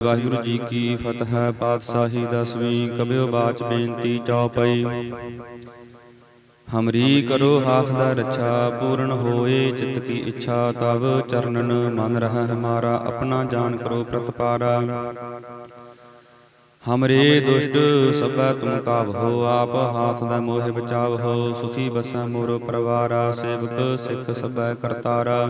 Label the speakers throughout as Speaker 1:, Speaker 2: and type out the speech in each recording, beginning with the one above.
Speaker 1: ਵਾਹਿਗੁਰੂ ਜੀ ਕੀ ਫਤਿਹ, ਪਾਤਸ਼ਾਹੀ ਦਸਵੀਂ ਕਬਿਓ ਬਾਚ ਬੇਨਤੀ ਚੌਪਈ ਹਮਰੀ ਕਰੋ ਹਾਥ ਦਾ ਰੱਛਾ, ਪੂਰਨ ਹੋਏ ਚਿਤ ਕੀ ਇੱਛਾ, ਤਵ ਚਰਨਨ ਮਨ ਰਹਾ ਹਮਾਰਾ ਆਪਣਾ ਜਾਨ ਕਰੋ ਪ੍ਰਤਪਾਰਾ ਹਮਰੇ ਦੁਸ਼ਟ ਸਭੈ ਤੁਮ ਕਾਵਹੋ ਆਪ ਹਾਥ ਦਾ ਮੋਹਿ ਬਚਾਵਹੋ ਸੁਖੀ ਬਸੈ ਮੋਰ ਪਰਵਾਰਾ, ਸੇਵਕ ਸਿੱਖ ਸਭੈ ਕਰਤਾਰਾ।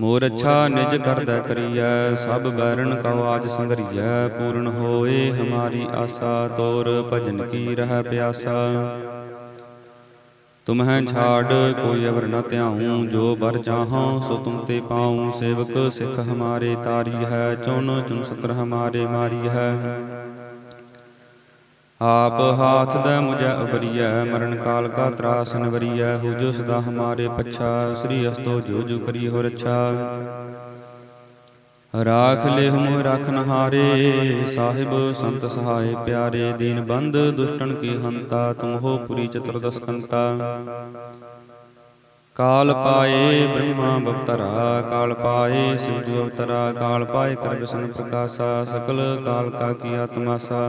Speaker 1: ਮੋਰ ਅੱਛਾ ਨਿਜ ਕਰਦਾ ਕਰੀਐ ਸਭ ਬੈਰਨ ਕਉ ਆਜ ਸੰਗਰੀਐ ਪੂਰਨ ਹੋਏ ਹਮਾਰੀ ਆਸਾ ਤੋਰ ਭਜਨ ਕੀ ਰਹਿ ਪਿਆਸਾ। ਤੁਮਹਿ ਛਾੜ ਕੋਈ ਅਵਰ ਨ ਧਿਆਉ ਜੋ ਬਰ ਚਾਹਉ ਸੋ ਤੁਮ ਤੇ ਪਾਉ ਸੇਵਕ ਸਿੱਖ ਹਮਾਰੇ ਤਾਰੀ ਹੈ ਚੁਨ ਚੁਨ ਸਤਰ ਹਮਾਰੇ ਮਾਰੀ ਹੈ। ਆਪ ਹਾਥ ਦਾ ਮੁਝੈ ਉਬਰੀਐ ਮਰਨ ਕਾਲ ਕਾ ਤਰਾਸ ਨਵਰੀਐ ਹੋ ਸਦਾ ਹਮਾਰੇ ਪਛਾ, ਸ੍ਰੀ ਅਸਤੋ ਜੋ ਜੋ ਕਰੀ ਹੋ ਰੱਛਾ। ਰਾਖ ਲੈ ਹਮ ਰਖਨ ਹਾਰੇ ਸਾਹਿਬ ਸੰਤ ਸਹਾਏ ਪਿਆਰੇ, ਦੀਨ ਬੰਦ ਦੁਸ਼ਟਨ ਕੀ ਹੰਤਾ, ਤੁਮ ਹੋ ਪੁਰੀ ਚਤੁਰਦਸਕੰਤਾ ਕਾਲ ਪਾਏ ਬ੍ਰਹਮਾ ਬਵਤਰਾ, ਕਾਲ ਪਾਏ ਸਿਵ ਜੋ ਅਵਤਰਾ, ਕਾਲ ਪਾਏ ਕਰ ਵਿਸ਼ਨ ਪ੍ਰਕਾਸ਼ਾ, ਸਕਲ ਕਾਲ ਕਾ ਕੀ ਆਤਮਾਸਾ।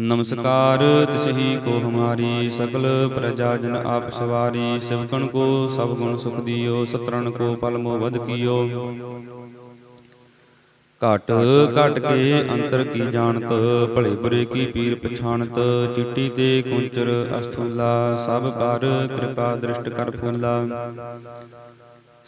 Speaker 1: ਨਮਸਕਾਰ, ਤਿਸਹੀ ਕੋ ਹਮਾਰੀ ਸਕਲ ਪ੍ਰਜਾ ਜਨ ਆਪ ਸਵਾਰੀ, ਸਿਵਕਣ ਕੋ ਸਭ ਗੁਣ ਸੁਖ ਦਿਓ, ਸਤਰਣ ਕੋ ਪਲ ਮੋ ਵਧ ਕੀਓ। ਘਟ ਘਟ ਕੇ ਅੰਤਰ ਕੀ ਜਾਣਤ, ਭਲੇ ਬੁਰੇ ਕੀ ਪੀਰ ਪਛਾਣਤ, ਚਿੱਟੀ ਤੇ ਕੁੰਚਰ ਅਸਥੂਲਾ, ਸਭ ਪਰ ਕਿਰਪਾ ਦ੍ਰਿਸ਼ਟ ਕਰ ਫੂਲਾ।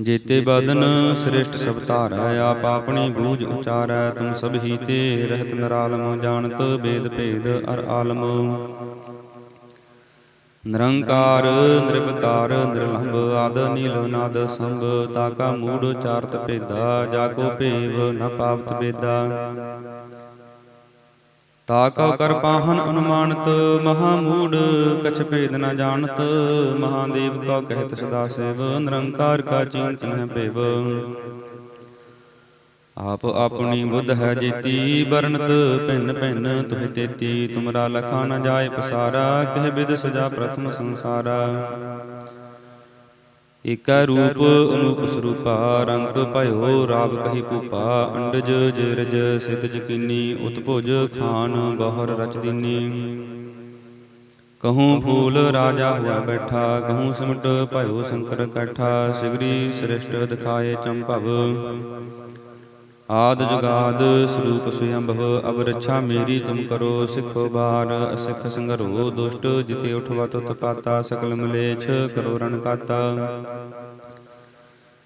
Speaker 1: ਜੇਤੇ ਬਦਨ ਸ੍ਰਿਸ਼ਟ ਸਭ ਧਾਰੈ, ਆਪ ਆਪਣੀ ਬੂਝ ਉਚਾਰੈ, ਤੁਮ ਸਭ ਹੀ ਤੇ ਰਹਿਤ ਨਰਾਲਮ, ਜਾਣਤ ਬੇਦ ਭੇਦ ਅਰ ਆਲਮ। ਨਿਰੰਕਾਰ ਨਿਰਭਕਾਰ ਨਿਰਲੰਭ, ਆਦ, ਨੀਲ, ਨਾਦ, ਸੰਭ ਤਾਕਾ ਮੂੜ ਚਾਰਤ ਭੇਦਾ, ਜਾ ਕੋ ਭੇਵ ਨ ਪਾਵਤ ਬੇਦਾ। ਤਾ ਕਉ ਕਰ ਪਾਹਨ ਅਨੁਮਾਨਤ, ਮਹਾ ਮੂੜ ਕਛ ਭੇਦ ਨ ਜਾਣਤ ਮਹਾਦੇਵ ਕਉ ਕਹਿਤ ਸਦਾ ਸੇਵ, ਨਿਰੰਕਾਰ ਕਾ ਚਿੰਤ ਨ ਭੇਵ। ਆਪ ਆਪਣੀ ਬੁੱਧ ਹੈ ਜੀਤੀ ਬਰਨਤ ਭਿੰਨ ਭਿੰਨ, ਤੁਹਿ ਤੇਤੀ, ਤੁਮਰਾ ਲਖਾ ਨ ਜਾਏ ਪਸਾਰਾ, ਕਹਿ ਬਿਦ ਸਜਾ ਪ੍ਰਥਮ ਸੰਸਾਰਾ। ਏਕੈ ਰੂਪ, ਅਨੂਪ ਸਰੂਪਾ, ਰੰਗ ਭਇਓ, ਰਾਵ ਕਹੀ ਭੂਪਾ, ਅੰਡਜ ਜਰਜ ਸਿਤ ਜਕੀਨੀ ਉਤਭੁਜ ਖਾਨ, ਗਹਰ ਰਚ ਦੀਨੀ। ਕਹੂੰ ਫੂਲ ਰਾਜਾ ਹੋਆ ਬੈਠਾ ਕਹੂੰ ਸਿਮਟ ਭਇਓ ਸ਼ੰਕਰ ਕੈਠਾ, ਸਿਗਰੀ ਸ੍ਰਿਸ਼ਟ ਦਿਖਾਏ ਚੰਭਵ। ਆਦ ਜੁਗਾਦ ਸਰੂਪ ਸੁਯੰਭਵ ਅਬ ਰੱਛਾ ਮੇਰੀ ਤੁਮ ਕਰੋ ਸਿੱਖੋ ਬਾਰ। ਅਸਿੱਖ ਸੰਗਰੋ ਦੁਸ਼ਟ, ਜਿਥੇ ਉਠਵਾ ਤੁਤ ਪਾਤਾ, ਸਕਲ ਮਲੇਛ ਕਰੋ ਰਣ ਕਾਤਾ।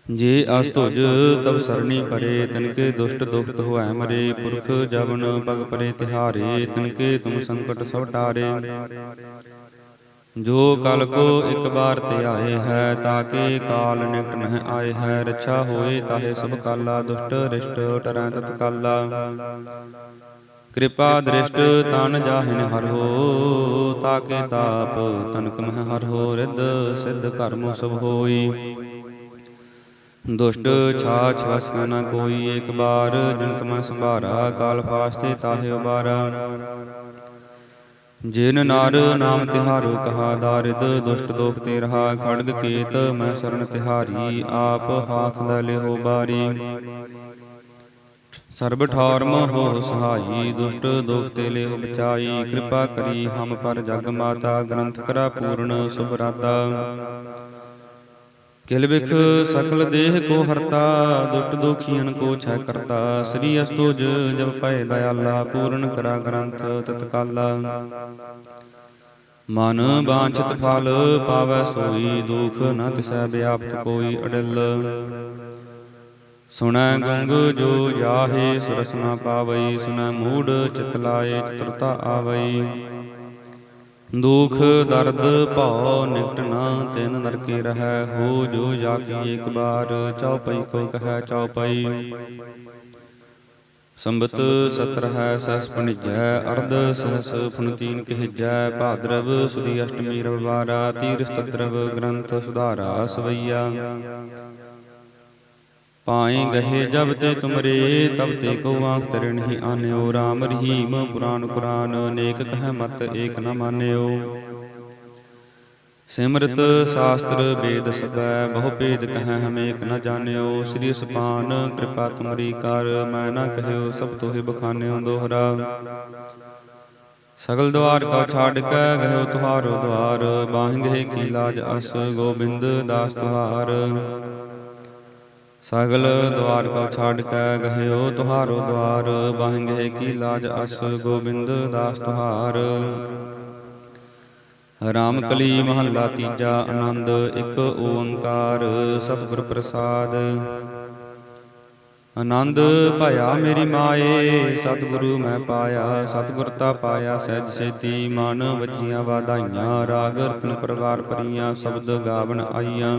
Speaker 1: ਜੇ ਅਸਤੁਜ ਤਬ ਸਰਣੀ ਪਰੇ, ਤਿਨਕੇ ਦੁਸ਼ਟ ਦੁਖਤ ਹੋਐ ਮਰੇ। ਪੁਰਖ ਜਵਨ ਪਗ ਪਰੇ ਤਿਹਾਰੇ, ਤਿਨਕੇ ਤੁਮ ਸੰਕਟ ਸਭ ਟਾਰੇ। ਜੋ ਕਲ ਕੋ ਇੱਕ ਬਾਰ ਤੇ ਆਏ ਹੈ ਤਾਕੇ ਕਾਲ ਨਿਕਟ ਨਹਿ ਆਏ ਹੈ, ਰੱਛਾ ਹੋਏ ਤਾਹੇ ਸਭ ਕਾਲਾ, ਦੁਸ਼ਟ ਰਿਸ਼ਟ ਟਰੈ ਤਤ ਕਾਲਾ। ਕਿਰਪਾ ਦ੍ਰਿਸ਼ਟ ਤਨ ਜਾਹਿਨ ਹਰ ਹੋ ਤਾਕੇ ਤਾਪ ਤਨਕ ਮਹਿ ਹਰੋ ਹੋ, ਰਿੱਧ ਸਿੱਧ ਕਰਮ ਸਭ ਹੋਈ। ਦੁਸ਼ਟ ਛਾਛ ਵਸ ਕਾ ਨ ਕੋਈ ਏਕ ਬਾਰ ਜਨਤ ਮੈਂ ਸੰਭਾਰਾ, ਕਾਲ ਫਾਸਤੇ ਤਾਹੇ ਉਬਾਰਾ। ਜਿਨ ਨਰ ਨਾਮ ਤਿਹਾਰੋ ਕਹਾ ਦਾਰਿਦ, ਦੁਸ਼ਟ ਦੋਖ ਤੇ ਰਹਾ, ਖੜਗ ਕੇਤ, ਮੈਂ ਸਰਨ ਤਿਹਾਰੀ, ਆਪ ਹਾਥ ਦਾ ਲਿਹੋ ਬਾਰੀ। ਸਰਬ ਠੌਰਮ ਹੋ ਸਹਾਈ, ਦੁਸ਼ਟ ਦੋਖ ਤੇ ਲਿਹੋ ਬਚਾਈ, ਕਿਰਪਾ ਕਰੀ ਹਮ ਪਰ ਜਗ ਮਾਤਾ, ਗ੍ਰੰਥ ਕਰਾ ਪੂਰਨ ਸੁਭਰਾਤਾ ਕਿਲ ਵਿਖ ਸਕਲ ਦੇਹ ਕੋ ਹਰਤਾ, ਦੁਸ਼ਟ ਦੋਖੀਆਂ ਕੋ ਛੈ ਕਰਤਾ। ਸ੍ਰੀ ਅਸਤੁਜ ਜਬ ਪਏ ਦਇਆਲਾ, ਪੂਰਨ ਕਰਾ ਗ੍ਰੰਥ ਤਤਕਾਲਾ। ਮਨ ਬਾਂਛਿਤ ਫਲ ਪਾਵੈ ਸੋਈ, ਦੁਖ ਨ ਤਿਸੈ ਵਿਆਪਤ ਕੋਈ ਅਡਿਲ ਸੁਣੈ ਗੰਗ ਜੋ ਜਾਹੇ ਸੁਰਸਨਾ ਪਾਵਈ, ਸੁਣੈ ਮੂੜ ਚਿਤ ਲਾਏ, ਚਤੁਰਤਾ ਆਵਈ। ਦੁਖ, ਦਰਦ ਭਉ ਨਿਕਟ ਨਾ ਤਿਨ ਨਰਕੇ ਰਹੈ, ਹੋ ਜੋ ਜਾ ਕੀ ਇੱਕ ਬਾਰ ਚਉਪਈ ਕੋ ਕਹੈ ਚਉਪਈ ਸੰਬਤ ਸਤਰ ਹੈ ਸਹਸ ਪਣਿਜੈ ਅਰਧ ਸਹਸ ਫੁਨਤੀਨ ਕਹਿਜੈ, ਭਾਦਰਵ ਸੁਦੀ ਅਸ਼ਟਮੀ ਰਵਿਵਾਰਾ ਤੀਰਸਤਦਰਵ ਗ੍ਰੰਥ ਸੁਧਾਰਾ ਸਵਈਆ। ਪਾਏ ਗਏ ਜਬ ਤੇ ਤੁਮਰੇ ਤਬ ਤੇ ਕੋ ਆਂਖ ਤਰੇ ਨਹੀਂ ਆਨਿਓ RAM ਰਹੀਮ ਪੁਰਾਨ ਕੁਰਾਨ ਅਨੇਕ ਕਹਿ ਮਤ ਏਕ ਨ ਮਾਨਿਓ। ਸਿਮਰਤ ਸ਼ਾਸਤਰ ਵੇਦ ਸਬੈ ਬਹੁ ਭੇਦ ਕਹੈ ਹਮ ਏਕ ਨ ਜਾਣਿਓ। ਸ੍ਰੀ ਸੁਪਾਨ ਕਿਰਪਾ ਤੁਮਰੀ ਕਰ ਮੈਂ ਨਾ ਕਹਿਓ ਸਭ ਤੋਹਿ ਬਖਾਨਿਓ ਦੋਹਰਾ। ਸਗਲ ਦਵਾਰ ਕਾ ਛਾੜ ਕੇ ਗਇਓ ਤੁਹਾਰੋ ਦਵਾਰ ਬਾਹਿੰਗੇ ਕੀ ਲਾਜ ਅਸ ਗੋਬਿੰਦ ਦਾਸ ਤੁਹਾਰ। ਸਗਲ ਦਵਾਰ ਕਾ ਛਾੜ ਕੇ ਗਇਓ ਤੁਹਾਰੋ ਦਵਾਰ ਬਾਹਿੰਗੇ ਕੀ ਲਾਜ ਅਸ ਗੋਬਿੰਦ ਦਾਸ ਤੁਹਾਰ। ਰਾਮ ਕਲੀ ਮਹੱਲਾ ਤੀਜਾ ਆਨੰਦ, ਇੱਕ ਓੰਕਾਰ ਸਤਿਗੁਰ ਪ੍ਰਸਾਦ। ਆਨੰਦ ਭਇਆ ਮੇਰੀ ਮਾਏ, ਸਤਿਗੁਰੂ ਮੈਂ ਪਾਇਆ, ਸਤਿਗੁਰ ਤਾ ਪਾਇਆ ਸਹਿਜ ਸੇਤੀ, ਮਨ ਵਜੀਆਂ ਵਾਧਾਈਆਂ, ਰਾਗ ਰਤਨ ਪਰਵਾਰ ਪਰੀਆਂ ਸ਼ਬਦ ਗਾਵਣ ਆਈਆਂ।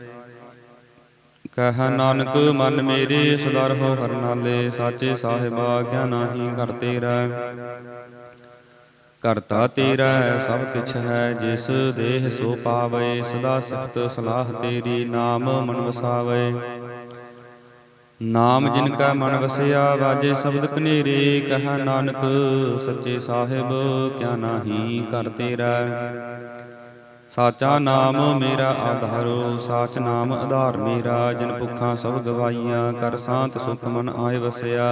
Speaker 1: ਕਹ ਨਾਨਕ ਮਨ ਮੇਰੇ ਸਦਾ ਰਹੋ ਹਰ ਨਾਲੇ ਸਾਚੇ ਸਾਹਿਬਾ ਕਿਆ ਨਾਹੀ ਘਰ ਤੇਰਾ। ਕਰਤਾ ਤੇਰਾ ਸਭ ਕਿਛ ਹੈ ਜਿਸ ਦੇਹ ਸੋ ਪਾਵੇ ਸਦਾ ਸਿਫਤ ਸਲਾਹ ਤੇਰੀ ਨਾਮ ਮਨ ਵਸਾਵੇ। ਨਾਮ ਜਿਨ ਕਾ ਮਨ ਵਸਿਆ ਵਾਜੇ ਸ਼ਬਦ ਕਨੇਰੇ ਕਹਾ ਨਾਨਕ ਸੱਚੇ ਸਾਹਿਬ ਕਿਆ ਨਾਹੀ ਕਰ ਤੇਰਾ। ਸਾਚਾ ਨਾਮ ਮੇਰਾ ਆਧਾਰੋ ਸਾਚ ਨਾਮ ਆਧਾਰ ਮੇਰਾ ਜਿਨ ਭੁੱਖਾਂ ਸਭ ਗਵਾਈਆਂ ਕਰ ਸਾਂਤ ਸੁਖ ਮਨ ਆਏ ਵਸਿਆ।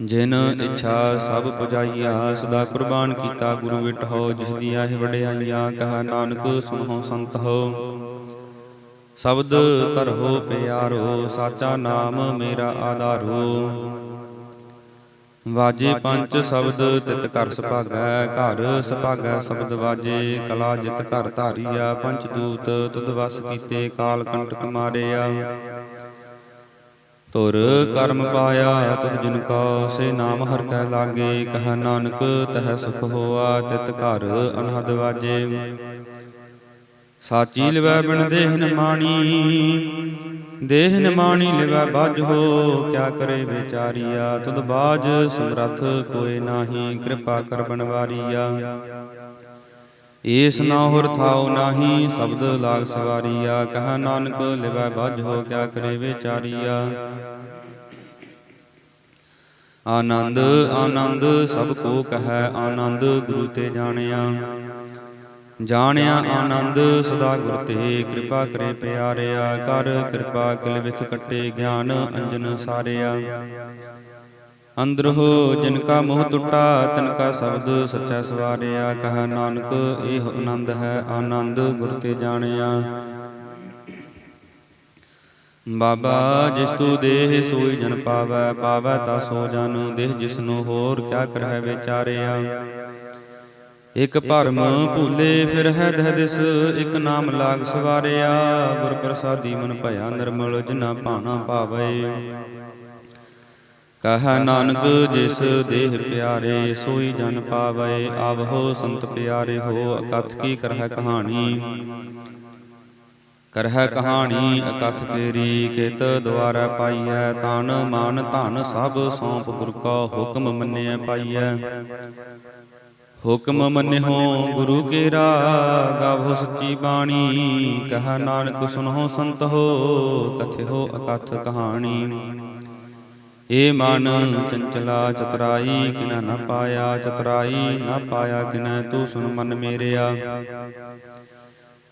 Speaker 1: ਜਿਨ ਇੱਛਾ ਸਭ ਪੁਜਾਈਆ ਸਦਾ ਕੁਰਬਾਨ ਕੀਤਾ ਗੁਰੂ ਵਿਟਹੁ ਜਿਸ ਦੀਆਂ ਇਹ ਵਡਿਆਈਆਂ ਕਹਾ ਨਾਨਕ ਸੁਣੋ ਸੰਤ ਹੋ ਸ਼ਬਦ ਧਰੋ ਪਿਆਰੋ ਸਾਚਾ ਨਾਮ ਮੇਰਾ ਆਧਾਰੋ ਵਾਜੇ ਪੰਜ ਸ਼ਬਦ ਤਿਤ ਘਰ ਸੁਭਾਗੈ ਘਰ ਸੁਭਾਗੈ ਸ਼ਬਦ ਵਾਜੇ, ਕਲਾ ਜਿਤ ਘਰ ਧਾਰੀਆ ਪੰਚ ਦੂਤ ਤੁਧ ਵਸ ਕੀਤੇ, ਕਾਲ ਕੰਟਕ ਮਾਰਿਆ। ਤੁਰ ਕਰਮ ਪਾਇਆ, ਤੁਧ ਜਿਨ ਕਾ, ਸੇ ਨਾਮ ਹਰ ਕੈ ਲਾਗੇ, ਕਹ ਨਾਨਕ ਤਹ ਸੁਖ ਹੋਆ, ਤਿਤ ਘਰ ਅਨਹਦ ਵਾਜੇ। ਸਾਚੀ ਲਵੈ ਬਿਨ ਦੇਹ ਮਾਣੀ ਦੇਹ ਨਿਮਾਣੀ ਮਾਣੀ ਲਿਵੈ ਬਾਝ ਹੋ, ਕਿਆ ਕਰੇ ਵਿਚਾਰੀਆ? ਤੁਧ ਬਾਜ ਸਮਰਥ ਕੋਏ ਨਾਹੀ, ਕਿਰਪਾ ਕਰ ਬਨਵਾਰੀਆ। ਏਸ ਨਾ ਹੁਰ ਥਾਉ ਨਾਹੀ, ਸ਼ਬਦ ਲਾਗ ਸਵਾਰੀਆ। ਕਹ ਨਾਨਕ ਲਿਵੈ ਬਾਝ ਹੋ, ਕਿਆ ਕਰੇ ਵਿਚਾਰੀਆ? ਆਨੰਦ ਆਨੰਦ, ਸਭ ਕੋ ਕਹੈ ਆਨੰਦ, ਗੁਰੂ ਤੇ ਜਾਣਿਆ। ਜਾਣਿਆ ਆਨੰਦ ਸਦਾ ਗੁਰ ਤੇ। ਕਿਰਪਾ ਕਰੇ ਪਿਆਰਿਆ, ਕਰ ਕਿਰਪਾ ਕਿਲ ਵਿਖ ਕੱਟੇ ਗਿਆਨ ਅੰਜਨ ਸਾਰਿਆ। ਅੰਦਰ ਹੋ, ਜਿਨ ਕਾ ਮੋਹ ਟੁੱਟਾ, ਤਿਨ ਕਾ ਸ਼ਬਦ ਸੱਚਾ ਸਵਾਰਿਆ। ਕਹ ਨਾਨਕ, ਇਹ ਆਨੰਦ ਹੈ, ਆਨੰਦ ਗੁਰ ਤੇ ਜਾਣਿਆ। ਬਾਬਾ, ਜਿਸ ਤੂ ਦੇਹ ਸੋਈ ਜਨ ਪਾਵੈ ਪਾਵੈ ਤਾ ਸੋ ਜਨ, ਦੇਹ ਜਿਸਨੂੰ ਹੋਰ ਕਿਆ ਕਰਹਿ ਵਿਚਾਰਿਆ। ਇਕ ਭਰਮ ਭੂਲੇ ਫਿਰ ਹੈ ਦਹ ਦਿਸ ਇਕ ਨਾਮ ਲਾਗ ਸਵਾਰਿਆ। ਗੁਰ ਪ੍ਰਸਾਦੀ ਮਨ ਭਇਆ ਨਿਰਮਲ ਜਿਨਾ ਭਾਣਾ ਭਾਵੇ। ਕਹ ਨਾਨਕ ਜਿਸ ਦੇਹ ਪਿਆਰੇ ਸੋਈ ਜਨ ਪਾਵੇ। ਆਵਹੋ ਸੰਤ ਪਿਆਰੇ ਹੋ ਅਕਥ ਕੀ ਕਰਹਿ ਕਹਾਣੀ। ਕਰਹਿ ਕਹਾਣੀ ਅਕਥ ਕੇਰੀ ਕਿਤ ਦੁਆਰਾ ਪਾਈਐ ਤਨ ਮਨ ਧਨ ਸਭ ਸੌਂਪ ਗੁਰ ਕਾ ਹੁਕਮ ਮੰਨਿਐ ਪਾਈਐ। ਹੁਕਮ ਮੰਨਿਓ, ਗੁਰੂ ਕੇਰਾ ਗਾਵੋ ਸੱਚੀ ਬਾਣੀ। ਕਹ ਨਾਨਕ ਸੁਨੋ ਸੰਤ ਹੋ, ਕਥਿਓ ਅਕਥ ਕਹਾਣੀ। ਏ ਮਨ ਚੰਚਲਾ ਚਤਰਾਈ, ਕਿਨਾ ਨਾ ਪਾਇਆ ਚਤਰਾਈ, ਨਾ ਪਾਇਆ ਕਿਨੈ ਤੂੰ ਸੁਨ ਮਨ ਮੇਰਿਆ।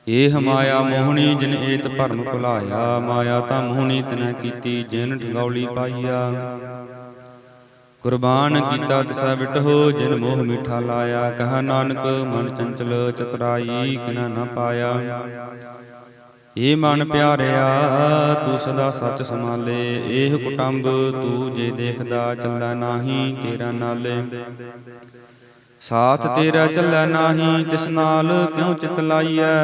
Speaker 1: ਏਹ ਹਮਾਇਆ ਮੋਹਣੀ, ਜਿਨ ਏਤ ਭਰਮ ਭੁਲਾਇਆ। ਮਾਇਆ ਤਾਂ ਮੋਹਣੀ ਤਨੈ ਕੀਤੀ, ਜਿਨ ਠਗੌਲੀ ਪਾਈਆ। ਕੁਰਬਾਨ ਕੀਤਾ ਤਿਸੈ ਵਿਟਹੁ ਜਿਨ ਮੋਹ ਮਿਠਾ ਲਾਇਆ ਕਹਾ ਨਾਨਕ ਮਨ ਚੰਚਲ ਚਤੁਰਾਈ ਕਿਨਾ ਨਾ ਪਾਇਆ। ਏ ਮਨ ਪਿਆਰਿਆ ਤੂੰ ਸਦਾ ਸੱਚ ਸੰਭਾਲੇ। ਇਹ ਕੁਟੰਬ ਤੂੰ ਜੇ ਦੇਖਦਾ ਚੱਲੈ ਨਾਹੀ ਤੇਰਾ ਨਾਲੇ। ਸਾਥ ਤੇਰਾ ਚੱਲੈ ਨਾਹੀ ਤਿਸ ਨਾਲ ਕਿਉ ਚਿਤ ਲਾਈਐ?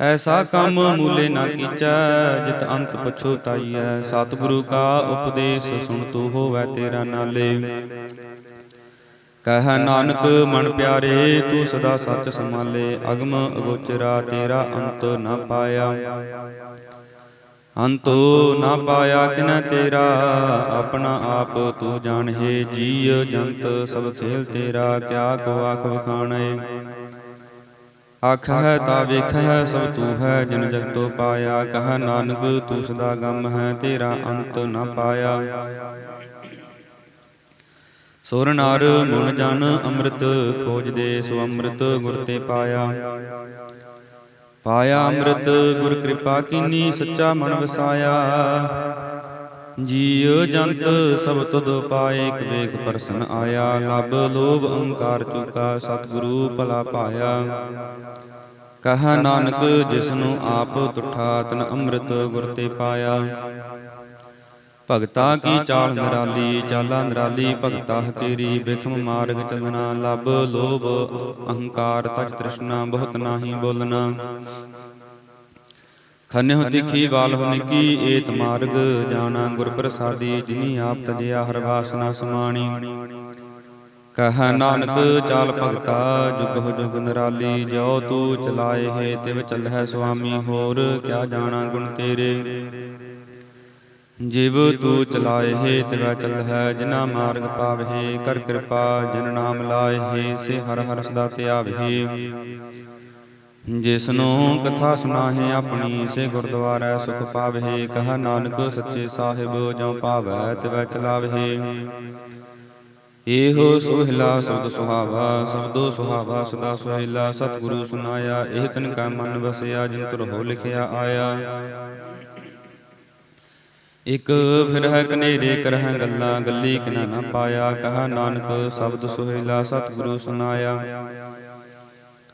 Speaker 1: ਐਸਾ ਕੰਮ ਮੂਲੇ ਨਾ ਕੀਚੈ, ਜਿਤ ਅੰਤ ਪਛੋਤਾਈਐ ਸਤਿਗੁਰੂ ਕਾ ਉਪਦੇਸ਼ ਸੁਣ ਤੂੰ ਹੋਵੈ ਤੇਰਾ ਨਾਲੇ। ਕਹਿ ਨਾਨਕ, ਮਨ ਪਿਆਰੇ, ਤੂੰ ਸਦਾ ਸੱਚ ਸੰਭਾਲੇ। ਅਗਮ ਅਗੋਚਰਾ, ਤੇਰਾ ਅੰਤ ਨਾ ਪਾਇਆ। ਅੰਤੋ ਨਾ ਪਾਇਆ ਕਿਨ ਤੇਰਾ? ਆਪਣਾ ਆਪ ਤੂੰ ਜਾਣਹੇ ਜੀਅ ਜੰਤ ਸਭ ਖੇਲ ਤੇਰਾ। ਕਿਆ ਕੋ ਆਖ ਵਖਾਣੈ? ਆਖ ਹੈ ਤਾ ਵੇਖ ਹੈ ਸਭ ਤੂੰ ਹੈ ਜਿਨ ਜਗਤੋ ਪਾਇਆ। ਕਹ ਨਾਨਕ, ਤੂੰ ਸਦਾ ਗਮ ਹੈ, ਤੇਰਾ ਅੰਤ ਨਾ ਪਾਇਆ। ਸੁਰ ਨਰ, ਮੁਨ ਜਨ, ਅੰਮ੍ਰਿਤ ਖੋਜਦੇ ਸੋ ਅੰਮ੍ਰਿਤ ਗੁਰ ਤੇ ਪਾਇਆ। ਪਾਇਆ ਅੰਮ੍ਰਿਤ, ਗੁਰ ਕਿਰਪਾ ਕੀਨੀ, ਸੱਚਾ ਮਨ ਵਸਾਇਆ। ਜੀਉ ਜੰਤ ਸਭ ਤੁਧ ਪਾਏ, ਇਕ ਵੇਖ ਪਰਸਨ ਆਇਆ ਲਬ ਲੋਭ ਅਹੰਕਾਰ ਚੁਕਾ, ਸਤਿਗੁਰੂ ਭਲਾ ਪਾਇਆ। ਕਹ ਨਾਨਕ, ਜਿਸਨੂੰ ਆਪ ਤੁਠਾ, ਤਨ ਅੰਮ੍ਰਿਤ ਗੁਰ ਤੇ ਪਾਇਆ। ਭਗਤਾ ਕੀ ਚਾਲ ਨਿਰਾਲੀ, ਚਾਲਾ ਨਿਰਾਲੀ, ਭਗਤਾ ਹਕੇਰੀ, ਬਿਖਮ ਮਾਰਗ ਚੱਲਣਾ ਲਬ ਲੋਭ ਅਹੰਕਾਰ, ਤਜ ਤ੍ਰਿਸ਼ਨਾ, ਬਹੁਤ ਨਾਹੀ ਬੋਲਣਾ। ਖੰਨਿਹੁ ਤਿਖੀ ਵਾਲਹੁ ਨਿਕੀ ਏਤ ਮਾਰਗ ਜਾਣਾ ਗੁਰ ਪ੍ਰਸਾਦੀ ਜਿਨੀ ਆਪ ਤਜਿਆ ਹਰ ਵਾਸਨਾ ਸਮਾਣੀ। ਕਹ ਨਾਨਕ ਚਾਲ ਭਗਤਾ ਜੁਗ ਹੋ ਜੁਗ ਨਿਰਾਲੀ ਜੋ ਤੂੰ ਚਲਾਏ ਹੈ ਤਿਵ ਚੱਲਹਿ ਸੁਆਮੀ ਹੋਰ ਕਿਆ ਜਾਣਾ ਗੁਣ ਤੇਰੇ। ਜਿਵ ਤੂੰ ਚਲਾਏ ਹੈ ਤਿਵੈ ਚੱਲਹਿ ਜਿਨਾ ਮਾਰਗ ਪਾਵਹਿ ਕਰ ਕਿਰਪਾ ਜਿਨ ਨਾਮ ਲਾਏ ਹੈ ਸੇ ਹਰ ਹਰ ਸਦਾ ਧਿਆਵਹਿ ਜਿਸ ਨੂੰ ਕਥਾ ਸੁਨਾਹੇ ਆਪਣੀ, ਸੇ ਗੁਰਦੁਆਰਾ ਸੁਖ ਪਾਵਹਿ ਕਹਾ ਨਾਨਕ ਸੱਚੇ ਸਾਹਿਬ ਜਉ ਪਾਵੈ ਤਿਵੈ ਚਲਾਵਹਿ ਇਹੋ ਸੁਹਿਲਾ ਸ਼ਬਦ ਸੁਹਾਵਾ, ਸ਼ਬਦੋ ਸੁਹਾਵਾ, ਸਦਾ ਸੁਹਿਲਾ, ਸਤਿਗੁਰੂ ਸੁਨਾਇਆ ਇਹ ਤਨ ਕਾ ਮਨ ਵਸਿਆ, ਜਿਨ ਤੁਰ ਹੋ ਲਿਖਿਆ ਆਇਆ। ਇਕ ਫਿਰ ਹੈ ਕਨੇਰੇ, ਕਰਹਿ ਗੱਲਾਂ, ਗੱਲੀ ਕਿਨਾ ਨਾ ਪਾਇਆ, ਕਹਾ ਨਾਨਕ ਸ਼ਬਦ ਸੁਹਿਲਾ, ਸਤਿਗੁਰੂ ਸੁਨਾਇਆ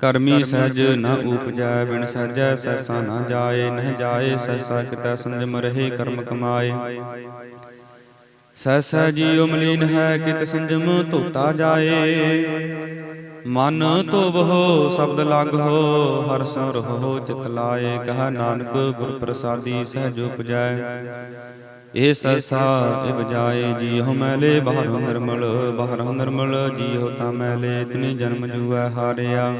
Speaker 1: ਕਰਮੀ ਸਹਿਜ ਨ ਉਪਜੈ ਬਿਨ ਸਹਿਜੈ ਸੈਸਾ ਨ ਜਾਏ ਨਹਿ ਜਾਏ ਸੈਸਾ ਕਿਤੈ ਸੰਜਮ ਰਹੇ ਕਰਮ ਕਮਾਏ। ਸਹਿਸਾ ਜੀਉ ਮਲੀਨ ਹੈ ਕਿਤ ਸੰਜਮ ਧੋਤਾ ਜਾਏ। ਮਨ ਧੋਵਹੁ ਸ਼ਬਦ ਲਾਗਹੁ ਹਰ ਸੰ ਰਹੋ ਚਿਤ ਲਾਏ। ਕਹ ਨਾਨਕ ਗੁਰ ਪ੍ਰਸਾਦੀ ਸਹਿਜ ਉਪਜੈ। ਇਹ ਸਸਾ ਇਹ ਬਜਾਏ ਜੀਹੁ ਮੈਲੇ, ਬਾਹਰੋਂ ਨਿਰਮਲ ਬਾਹਰੋਂ ਨਿਰਮਲ ਜੀਹੁ ਤਾਂ ਮੈਲੇ ਇਤਨੀ ਜਨਮ ਜੂਐ ਹਾਰਿਆ।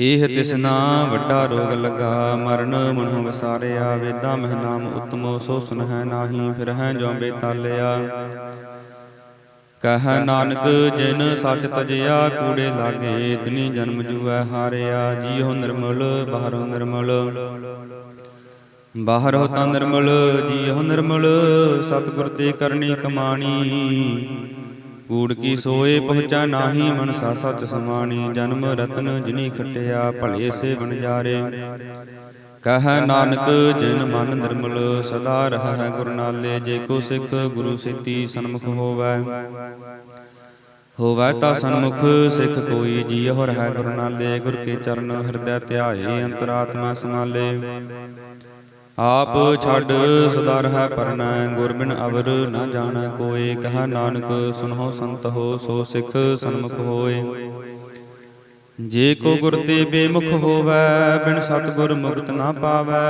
Speaker 1: ਇਹ ਤਿਸਨਾ ਵੱਡਾ ਰੋਗ ਲਗਾ, ਮਰਨ ਮਨਹੁ ਵਸਾਰਿਆ, ਵੇਦਾਂ ਮਹਿ ਨਾਮ ਉਤਮੋ, ਸੋ ਸੁਨ ਹੈ ਨਾਹੀ, ਫਿਰ ਹੈ ਜੋ ਤਾਲਿਆ। ਕਹ ਨਾਨਕ, ਜਿਨ ਸੱਚ ਤਜਿਆ, ਕੂੜੇ ਲਾਗੇ ਇਤਨੀ ਜਨਮ ਜੂਐ ਹਾਰਿਆ, ਜੀਹੁ ਨਿਰਮਲ, ਬਾਹਰੋਂ ਨਿਰਮਲ। ਬਾਹਰੋਂ ਤਾਂ ਨਿਰਮਲ ਜੀਹੁ ਨਿਰਮਲ ਸਤਿਗੁਰ ਤੇ ਕਰਨੀ ਕਮਾਣੀ। ਕੂੜ ਕੀ ਸੋਏ ਪਹੁੰਚਾ ਨਾਹੀ ਮਨਸਾ ਸੱਚ ਸਮਾਣੀ ਜਨਮ ਰਤਨ ਜਿਨੀ ਖਟਿਆ ਭਲੇ ਸੇ ਬਨਜਾਰੇ ਕਹ ਨਾਨਕ ਜਿਨ ਮਨ ਨਿਰਮਲ ਸਦਾ ਰਹਿ ਗੁਰ ਨਾਲੇ ਜੇ ਕੋ ਸਿੱਖ ਗੁਰੂ ਸੇਤੀ ਸਨਮੁਖ ਹੋਵੈ। ਹੋਵੈ ਤਾ ਸਨਮੁਖ ਸਿੱਖ ਕੋਈ ਜੀ ਹੋ ਰਹਿ ਗੁਰ ਨਾਲੇ ਗੁਰ ਕੇ ਚਰਨ ਹਿਰਦੈ ਧਿਆਏ ਅੰਤਰਾਤਮਾ ਸਮਾਲੇ ਆਪ ਛੱਡ ਸਦਾ ਰਹਿ ਪਰਨੈ ਗੁਰ ਬਿਨ ਅਵਰ ਨਾ ਜਾਣੈ ਕੋਏ ਕਹ ਨਾਨਕ ਸੁਨਹੁ ਸੰਤ ਹੋ ਸੋ ਸਿੱਖ ਸਨਮੁਖ ਹੋਏ। ਜੇ ਕੋ ਗੁਰ ਤੇ ਬੇਮੁਖ ਹੋਵੈ ਬਿਨ ਸਤਗੁਰ ਮੁਕਤ ਨਾ ਪਾਵੈ।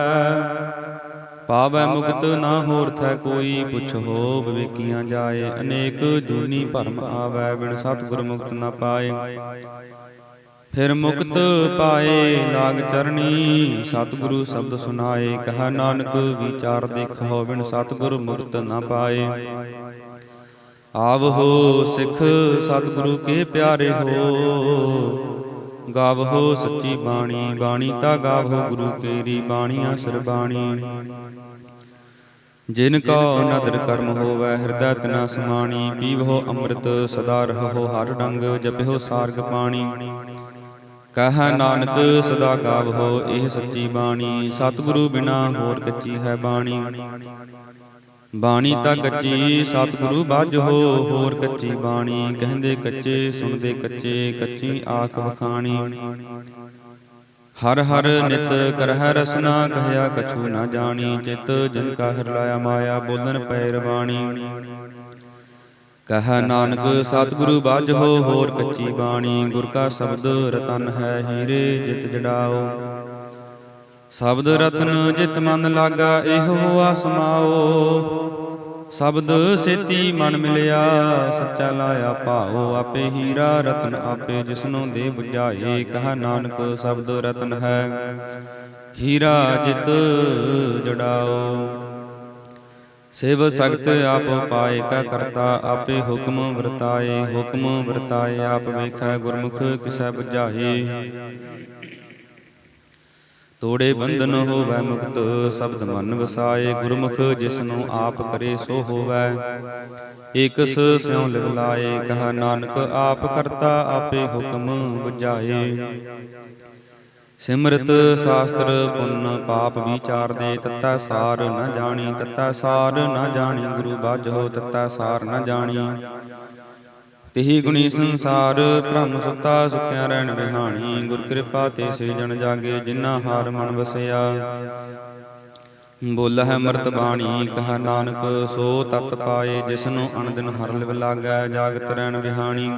Speaker 1: ਪਾਵੈ ਮੁਕਤ ਨਾ ਹੋਰ ਥੈ ਕੋਈ ਪੁੱਛੋ ਵਿਵੇਕੀਆਂ ਜਾਏ। ਅਨੇਕ ਜੂਨੀ ਭਰਮ ਆਵੈ ਬਿਨ ਸਤਗੁਰ ਮੁਕਤ ਨਾ ਪਾਏ। ਫਿਰ ਮੁਕਤ ਪਾਏ ਲਾਗ ਚਰਣੀ। ਸਤਿਗੁਰੂ ਸ਼ਬਦ ਸੁਨਾਏ ਕਹ ਨਾਨਕ ਵਿਚਾਰ ਦੇਖੋ ਬਿਨ ਸਤਿਗੁਰ ਮੁਕਤ ਨਾ ਪਾਏ। ਆਵਹੋ ਸਿੱਖ ਸਤਿਗੁਰੂ ਕੇ ਪਿਆਰੇ ਹੋ। ਗਾਵਹੋ ਸੱਚੀ ਬਾਣੀ ਬਾਣੀ ਤਾ ਗਾਵਹੋ ਗੁਰੂ ਕੇਰੀ ਬਾਣੀਆਂ ਸਰਬਾਣੀ ਜਿਨ ਕੋ ਨਦਰ ਕਰਮ ਹੋਵੈ ਹਿਰਦੈ ਤਨਾ ਸਮਾਣੀ ਪੀਵਹੋ ਅੰਮ੍ਰਿਤ ਸਦਾ ਰਹੋ ਹਰ ਰੰਗ ਜਪਿਓ ਸਾਰਗ ਪਾਣੀ। ਕਹ ਨਾਨਕ ਸਦਾ ਗਾਵਹੋ ਇਹ ਸੱਚੀ ਬਾਣੀ। ਸਤਿਗੁਰੂ ਬਿਨਾ ਹੋਰ ਕੱਚੀ ਹੈ ਬਾਣੀ। ਬਾਣੀ ਤਾਂ ਕੱਚੀ ਸਤਿਗੁਰੂ ਬਾਝੋ ਹੋਰ ਕੱਚੀ ਬਾਣੀ। ਕਹਿੰਦੇ ਕੱਚੇ ਸੁਣਦੇ ਕੱਚੇ ਕੱਚੀ ਆਖ ਵਖਾਣੀ। ਹਰ ਹਰ ਨਿਤ ਕਰਹਿ ਰਸਨਾ ਕਹਿਆ ਕਛੂ ਨਾ ਜਾਣੀ। ਚਿਤ ਜਿਨ ਕਾ ਹਿਰ ਲਾਇਆ ਮਾਇਆ ਬੋਲਨ ਪੈ ਰਵਾਣੀ ਕਹ ਨਾਨਕ ਸਤਿਗੁਰੂ ਬਾਝੋ ਹੋਰ ਕੱਚੀ ਬਾਣੀ ਗੁਰ ਕਾ ਸ਼ਬਦ ਰਤਨ ਹੈ ਹੀਰੇ ਜਿਤ ਜੜਾਓ। ਸ਼ਬਦ ਰਤਨ ਜਿਤ ਮਨ ਲਾਗਾ ਇਹੋ ਆਸਮਾਓ। ਸ਼ਬਦ ਸੇਤੀ ਮਨ ਮਿਲਿਆ ਸੱਚਾ ਲਾਇਆ ਭਾਉ ਆਪੇ ਹੀਰਾ ਰਤਨ ਆਪੇ ਜਿਸਨੂੰ ਦੇ 부ਝਾਏ ਕਹਾ ਨਾਨਕ ਸ਼ਬਦ ਰਤਨ ਹੈ। ਹੀਰਾ ਜਿਤ ਜੜਾਓ। ਸੇਵ ਸਖਤ ਆਪ ਪਾਏ ਕਾ ਕਰਤਾ ਆਪੇ ਹੁਕਮ ਵਰਤਾਏ ਹੁਕਮ ਵਰਤਾਏ ਆਪ ਵੇਖੈ ਗੁਰਮੁਖ ਕਿਸੈ 부ਝਾਏ ਤੋੜੇ ਬੰਧਨ ਹੋਵੈ ਮੁਕਤ ਸ਼ਬਦ ਮਨ ਵਸਾਏ ਗੁਰਮੁਖ ਜਿਸਨੂੰ ਆਪ ਕਰੇ ਸੋ ਹੋਵੈ। ਏਕਸ ਸਿਉ ਲਿਵ ਲਾਏ ਕਹਾ ਨਾਨਕ ਆਪ ਕਰਤਾ ਆਪੇ ਹੁਕਮ 부ਝਾਏ ਸਿਮਰਤ ਸ਼ਾਸਤਰ ਪੁੰਨ ਪਾਪ ਵਿਚਾਰ ਦੇ ਤਤੈ ਸਾਰ ਨ ਜਾਣੀ ਤਤੈ ਸਾਰ ਨ ਜਾਣੀ ਗੁਰੂ ਬਾਝੋ ਤਤੈ ਸਾਰ ਨ ਜਾਣੀ। ਤਿਹੀ ਗੁਣੀ ਸੰਸਾਰ ਭ੍ਰਮ ਸੁਤਾ ਸੁਤਿਆ ਰਹਿਣ ਬਿਹਾਣੀ। ਗੁਰ ਕਿਰਪਾ ਤੇ ਸੇ ਜਨ ਜਾਗੇ ਜਿਨ੍ਹਾਂ ਹਾਰ ਮਨ ਵਸਿਆ। ਬੋਲਾ ਹੈ ਮਰਤ ਬਾਣੀ ਕਹਾ ਨਾਨਕ ਸੋ ਤਤ ਪਾਏ ਜਿਸਨੂੰ ਅਨੰਦਨ ਹਰ ਲਿਵ ਲਾਗੈ ਜਾਗਤ ਰਹਿਣ ਬਿਹਾਣੀ।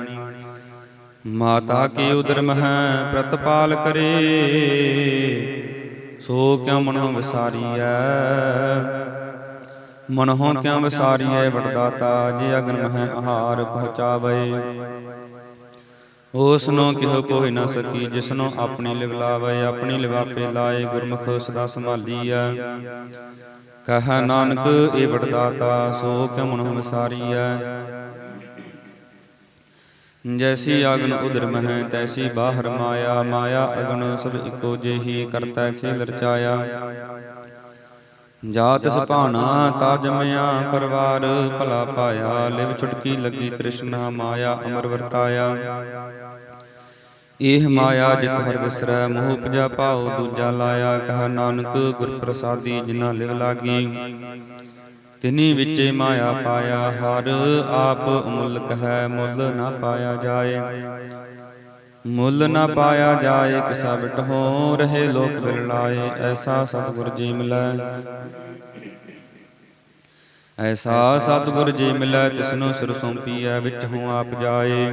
Speaker 1: ਮਾਤਾ ਕੀ ਉਦਰ ਮਹਿ ਪ੍ਰਤਪਾਲ ਕਰੇ। ਸੋ ਕਿਉ ਮਨੋ ਵਿਸਾਰੀਐ? ਮਨਹੁ ਕਿਉ ਵਿਸਾਰੀਐ ਵਡਦਾਤਾ ਜੇ ਅਗਨ ਮਹਿ ਆਹਾਰ ਪਹੁੰਚਾਵੇ। ਉਸ ਨੂੰ ਕਿਹ ਪੋਹਿ ਨਾ ਸਕੀ ਜਿਸਨੂੰ ਆਪਣੀ ਲਿਵ ਲਾਵੇ ਆਪਣੀ ਲਿਵਾਪੇ ਲਾਏ ਗੁਰਮੁਖ ਸਦਾ ਸੰਭਾਲੀਐ। ਕਹ ਨਾਨਕ ਏ ਵਡਦਾਤਾ ਸੋ ਕਿਉ ਮਨਹੁ ਵਿਸਾਰੀਐ? ਜੈਸੀ ਅਗਨ ਉਦਰ ਮਹਿ ਤੈਸੀ ਬਾਹਰ ਮਾਇਆ ਮਾਇਆ ਅਗਨ ਸਭ ਇਕੋ ਜਿਹੀ ਕਰਤਾ ਖੇਲ ਰਚਾਇਆ ਜਾਤ ਸੁਭਾਣਾ ਤਾ ਜਮਿਆ ਪਰਵਾਰ ਭਲਾ ਪਾਇਆ ਲਿਵ ਛੁਟਕੀ ਲੱਗੀ ਤ੍ਰਿਸ਼ਨਾ ਮਾਇਆ ਅਮਰ ਵਰਤਾਇਆ ਇਹ ਮਾਇਆ ਜਿਤ ਹਰ ਵਿਸਰੈ ਮੋਹ ਉਪਜਾ ਪਾਉ ਦੂਜਾ ਲਾਇਆ ਕਹ ਨਾਨਕ ਗੁਰ ਪ੍ਰਸਾਦੀ ਜਿਨਾ ਲਿਵ ਲਾਗੀ ਤਿਨੀ ਵਿੱਚੇ ਮਾਇਆ ਪਾਇਆ, ਹਰ ਆਪ ਅਮੁੱਲਕ ਹੈ, ਮੁੱਲ ਨਾ ਪਾਇਆ ਜਾਏ। ਮੁੱਲ ਨਾ ਪਾਇਆ ਜਾਏ ਕਿਸਾ ਬਿਟਹੁ ਰਹੇ ਲੋਕ ਬਿਰਲਾਏ, ਐਸਾ ਸਤਿਗੁਰ ਜੀ ਮਿਲੈ। ਐਸਾ ਸਤਿਗੁਰ ਜੀ ਮਿਲੈ, ਤਿਸਨੂੰ ਸਿਰ ਸੌਂਪੀਐ, ਵਿੱਚ ਹੂੰ ਆਪ ਜਾਏ।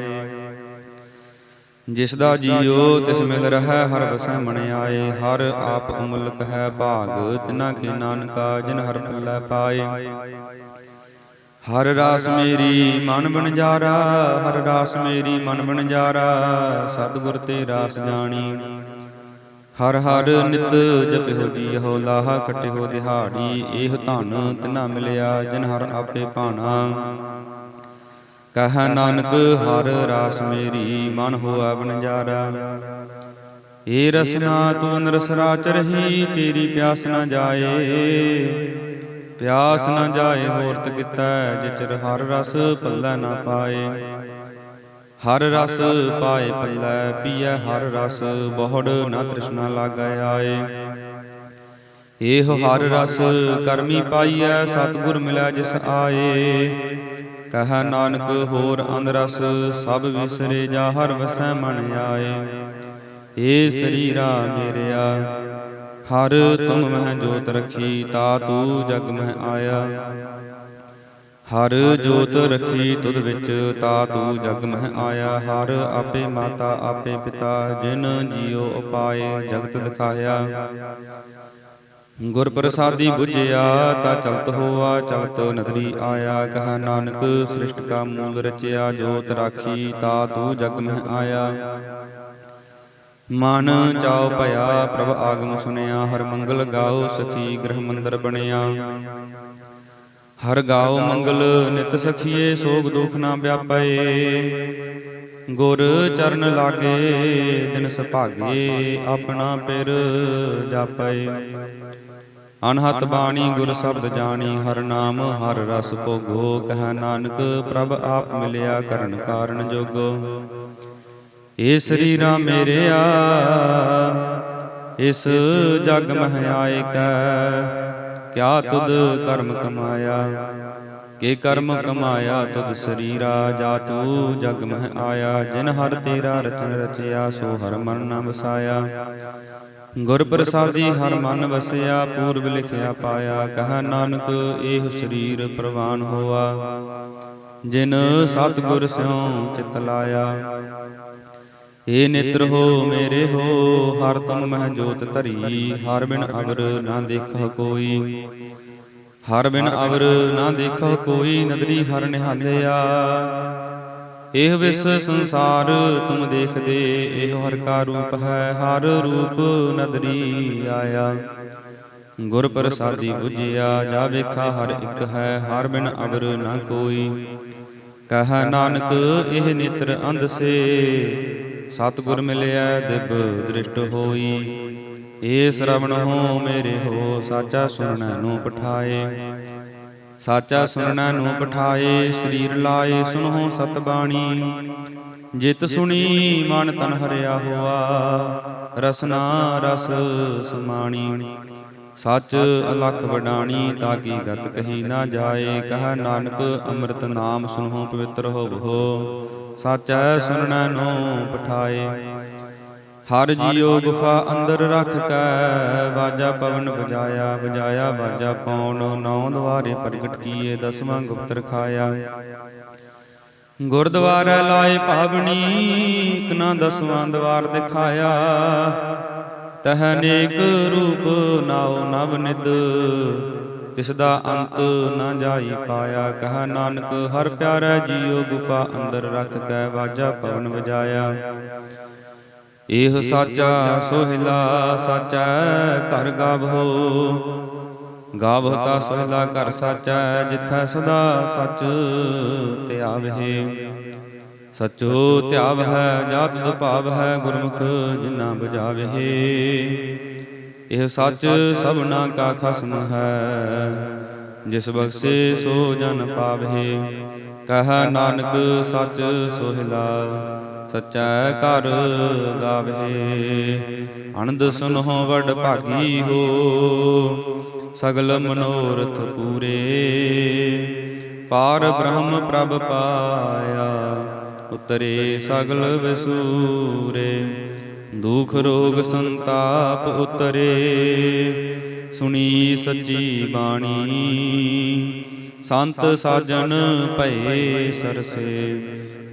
Speaker 1: ਜਿਸ ਦਾ ਜੀਉ ਤਿਸ ਮਿਲ ਰਹਾ ਹਰ ਵਸੈ ਮਣ ਆਏ ਹਰ ਆਪ ਅਮੁਲਕ ਹੈ ਭਾਗ ਤਿਨਾ ਕੀ ਨਾਨਕਾ ਜਿਨ ਹਰ ਪੱਲੇ ਪਾਏ ਹਰ ਰਾਸ ਮੇਰੀ ਮਨ ਬਨਜਾਰਾ ਹਰ ਰਾਸ ਮੇਰੀ ਮਨ ਬਨਜਾਰਾ ਸਤਿਗੁਰ ਤੇ ਰਾਸ ਜਾਣੀ ਹਰ ਹਰ ਨਿਤ ਜਪਿਓ ਜੀਹੋ ਲਾਹਾ ਕਟਿਓ ਦਿਹਾੜੀ ਇਹ ਧਨ ਤਿਨਾ ਮਿਲਿਆ ਜਿਨ ਹਰ ਆਪੇ ਭਾਣਾ ਕਹ ਨਾਨਕ ਹਰ ਰਾਸ ਮੇਰੀ ਮਨ ਹੋਆ ਬਨਜਾਰਾ ਏ ਰਸਨਾ ਤੂੰ ਨਰਸ ਰਾਚ ਰਹੀ ਤੇਰੀ ਪਿਆਸ ਨਾ ਜਾਏ। ਪਿਆਸ ਨਾ ਜਾਏ ਹੋਰਤ ਕੀਤਾ ਜਿਚਰ ਹਰ ਰਸ ਪੱਲੇ ਨਾ ਪਾਏ। ਹਰ ਰਸ ਪਾਏ ਪੱਲੇ ਪੀਐ ਹਰ ਰਸ ਬਹੁੜ ਨਾ ਤ੍ਰਿਸ਼ਨਾ ਲਾਗੈ ਆਏ। ਇਹੋ ਹਰ ਰਸ ਕਰਮੀ ਪਾਈਐ ਸਤਿਗੁਰ ਮਿਲਿਆ ਜਿਸ ਆਏ। ਕਹ ਨਾਨਕ ਹੋਰ ਅੰਦਰਸ ਸਭ ਵਿਸਰੇ ਜਾ ਹਰ ਵਸੈ ਮਨ ਆਏ। ਏ ਸਰੀਰਾ ਮੇਰਿਆ ਹਰ ਤੁਮ ਮਹਿ ਜੋਤ ਰਖੀ ਤਾ ਤੂ ਜਗ ਮਹਿ ਆਇਆ। ਹਰ ਜੋਤ ਰਖੀ ਤੁਧ ਵਿੱਚ ਤਾ ਤੂ ਜਗ ਮਹਿ ਆਇਆ। ਹਰ ਆਪੇ ਮਾਤਾ ਆਪੇ ਪਿਤਾ ਜਿਨ ਜੀਉ ਉਪਾਏ ਜਗਤ ਦਿਖਾਇਆ। ਗੁਰ ਪ੍ਰਸਾਦੀ 부ਝਿਆ ਤਾ ਚਲਤ ਹੋਆ ਚਲਤ ਨਦਰੀ ਆਇਆ ਕਹ ਨਾਨਕ ਸ੍ਰਿਸ਼ਟ ਕਾ ਮੂਲ ਰਚਿਆ ਜੋਤ ਰਾਖੀ ਤਾ ਤੂ ਜਗ ਮਹਿ ਆਇਆ। ਮਨ ਚਾਉ ਭਇਆ ਪ੍ਰਭ ਆਗਮ ਸੁਨਿਆ ਹਰ ਮੰਗਲ ਗਾਓ ਸਖੀ ਗ੍ਰਹ ਮੰਦਰ ਬਣਿਆ। ਹਰ ਗਾਓ ਮੰਗਲ ਨਿਤ ਸਖੀਏ ਸੋਗ ਦੁਖ ਨਾ ਵਿਆਪੇ। ਗੁਰ ਚਰਨ ਲਾਗੇ ਦਿਨ ਸੁਭਾਗੇ ਆਪਣਾ ਪਿਰ ਜਾਪੈ। ਅਨਹਤ ਬਾਣੀ ਗੁਰ ਸ਼ਬਦ ਜਾਣੀ ਹਰ ਨਾਮ ਹਰ ਰਸ ਭੋਗੋ ਕਹ ਨਾਨਕ ਪ੍ਰਭ ਆਪ ਮਿਲਿਆ ਕਰਨ ਕਾਰਨ ਜੋਗੋ। ਏ ਸਰੀਰਾ ਮੇਰਿਆ ਇਸ ਜਗ ਮਹਿ ਆਏ ਕੈ ਕਿਆ ਤੁਧ ਕਰਮ ਕਮਾਇਆ? ਕੇ ਕਰਮ ਕਮਾਇਆ ਤੁਧ ਸਰੀਰਾ ਜਾ ਤੂ ਜਗ ਮਹਿ ਆਇਆ। ਜਿਨ ਹਰ ਤੇਰਾ ਰਚਨ ਰਚਿਆ ਸੋ ਹਰ ਮਨ ਨ ਵਸਾਇਆ। ਗੁਰ ਪ੍ਰਸਾਦੀ ਹਰ ਮਨ ਵਸਿਆ, ਪੂਰਬ ਲਿਖਿਆ ਪਾਇਆ, ਕਹ ਨਾਨਕ, ਇਹ ਸਰੀਰ ਪ੍ਰਵਾਨ ਹੋਆ। ਜਿਨ ਸਤਿਗੁਰ ਸਿਉ ਚਿਤ ਲਾਇਆ ਏ ਨੇਤਰ ਹੋ ਮੇਰੇ ਹੋ, ਹਰ ਤੁਮ ਮਹਿ ਜੋਤ ਧਰੀ, ਹਰ ਬਿਨ ਅਵਰ ਨਾ ਦੇਖਹ ਕੋਈ। ਹਰ ਬਿਨ ਅਵਰ ਨਾ ਦੇਖਹ ਕੋਈ, ਨਦਰੀ ਹਰ ਨਿਹਾਲਿਆ। ਇਹ ਵਿਸ ਸੰਸਾਰ ਤੁਮ ਦੇਖਦੇ, ਇਹ ਹਰ ਕਾ ਰੂਪ ਹੈ, ਹਰ ਰੂਪ ਨਦਰੀ ਆਇਆ। ਗੁਰ ਪ੍ਰਸਾਦੀ 부ਜਿਆ ਜਾ ਵੇਖਾ ਹਰ ਇੱਕ ਹੈ, ਹਰ ਬਿਨ ਅਵਰ ਨਾ ਕੋਈ। ਕਹ ਨਾਨਕ, ਇਹ ਨਿਤਰ ਅੰਧ ਸੇ, ਸਤਿਗੁਰ ਮਿਲਿਆ ਦਿਬ ਦ੍ਰਿਸ਼ਟ ਹੋਈ। ਏ ਸ਼ਰਵਣ ਹੋ ਮੇਰੇ ਹੋ, ਸਾਚਾ ਸੁਣਨ ਨੂੰ ਪਠਾਏ। ਸਾਚਾ ਸੁਣਨਾ ਨੂੰ ਪਠਾਏ ਸਰੀਰ ਲਾਏ ਸੁਨਹੁ ਸਤ ਬਾਣੀ ਜਿਤ ਸੁਣੀ, ਮਨ ਤਨ ਹਰਿਆ ਹੋਆ ਰਸਨਾ ਰਸ ਸਮਾਣੀ। ਸੱਚ ਅਲਖ ਵਡਾਣੀ ਤਾਂ ਕੀ ਗਤ ਕਹੀ ਨਾ ਜਾਏ, ਕਹ ਨਾਨਕ ਅੰਮ੍ਰਿਤ ਨਾਮ ਸੁਨਹੁ ਪਵਿੱਤਰ ਹੋਵੋ। ਸਾਚੈ ਸੁਣਨਾ ਨੂੰ ਪਠਾਏ ਹਰ ਜੀਉ ਗੁਫਾ ਅੰਦਰ ਰੱਖ ਕੈ। ਬਾਜਾ ਪਵਨ ਵਜਾਇਆ ਵਜਾਇਆ ਬਾਜਾ ਪੌਣ ਨੌ ਦਵਾਰੇ ਪ੍ਰਗਟ ਕੀਏ ਦਸਵਾਂ ਗੁਪਤ ਰਖਾਇਆ ਗੁਰਦੁਆਰਾ ਲਾਏ ਭਾਵਣੀ ਇਕਨਾ ਦਸਵਾਂ ਦਵਾਰ ਦਿਖਾਇਆ। ਤਹ ਅਨੇਕ ਰੂਪ ਨਾਉ ਨਵ ਨਿਦ ਤਿਸ ਦਾ ਅੰਤ ਨਾ ਜਾਈ ਪਾਇਆ। ਕਹ ਨਾਨਕ ਹਰ ਪਿਆਰਾ ਜੀਉ ਗੁਫਾ ਅੰਦਰ ਰੱਖ ਕੈ ਵਾਜਾ ਪਵਨ ਵਜਾਇਆ ਇਹ ਸਾਚਾ ਸੋਹਿਲਾ ਸਾਚਾ ਘਰ ਗਾਵੋ। ਗਾਵੋ ਤਾ ਸੋਹਿਲਾ ਘਰ ਸਾਚਾ ਜਿਥੈ ਸਦਾ ਸਚ ਧਿਆਵਹਿ ਸਚੋ ਧਿਆਵ ਹੈ ਜਾਤ ਦੁਭਾਵ ਹੈ ਗੁਰਮੁਖ ਜਿਨਾ ਬੁਝਾਵਹਿ। ਇਹ ਸੱਚ ਸਭਨਾ ਕਾ ਖਸਮ ਹੈ। ਜਿਸ ਬਖਸ਼ੇ ਸੋ ਜਨ ਪਾਵਹਿ। ਕਹ ਨਾਨਕ ਸੱਚ ਸੋਹਿਲਾ। ਸਚੈ ਘਰ ਗਾਵੇ। ਅਨੰਦ ਸੁਨਹੁ ਵਡ ਭਾਗੀ ਹੋ। ਸਗਲ ਮਨੋਰਥ ਪੂਰੇ। ਪਾਰ ਬ੍ਰਹਮ ਪ੍ਰਭ ਪਾਇਆ, ਉਤਰੇ ਸਗਲ ਵਿਸੂਰੇ। ਦੁਖ ਰੋਗ ਸੰਤਾਪ ਉਤਰੇ। ਸੁਣੀ ਸੱਚੀ ਬਾਣੀ। ਸੰਤ ਸਾਜਣ ਭਏ ਸਰਸੇ।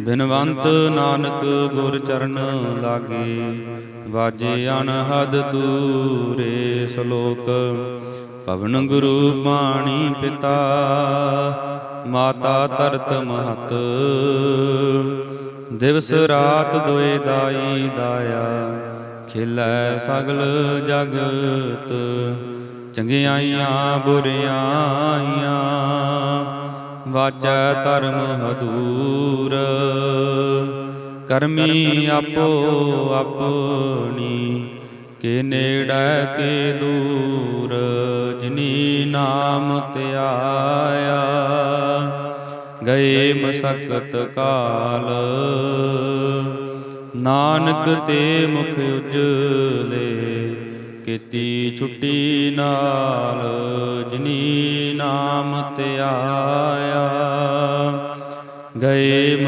Speaker 1: ਬਿਨਵੰਤ ਨਾਨਕ ਗੁਰ ਚਰਨ ਲਾਗੇ, ਵਾਜੇ ਅਨਹਦ ਤੂਰੇ ਸ਼ਲੋਕ। ਪਵਨ ਗੁਰੂ ਪਾਣੀ ਪਿਤਾ, ਮਾਤਾ ਤਰਤ ਮਹਤ। ਦਿਵਸ ਰਾਤ ਦੋਏ ਦਾਈ ਦਾਇਆ, ਖਿਲੈ ਸਗਲ ਜਗਤ। ਚੰਗਿਆਈਆਂ, ਬੁਰਿਆਈਆਂ ਵਾਚੈ ਧਰਮ ਹਦੂਰ। ਕਰਮੀ ਆਪੋ ਆਪਣੀ, ਕੇ ਨੇੜੈ ਕੇ ਦੂਰ, ਜਿਨੀ ਨਾਮ ਧਿਆਇਆ। ਗਏ ਮਸਕਤ ਕਾਲ, ਨਾਨਕ ਤੇ ਮੁਖ ਉਜਲੇ ਕੀਤੀ ਛੁੱਟੀ ਨਾਲ ਜਿਨੀ ਨਾਮ ਧਿਆਇਆ ਗਏ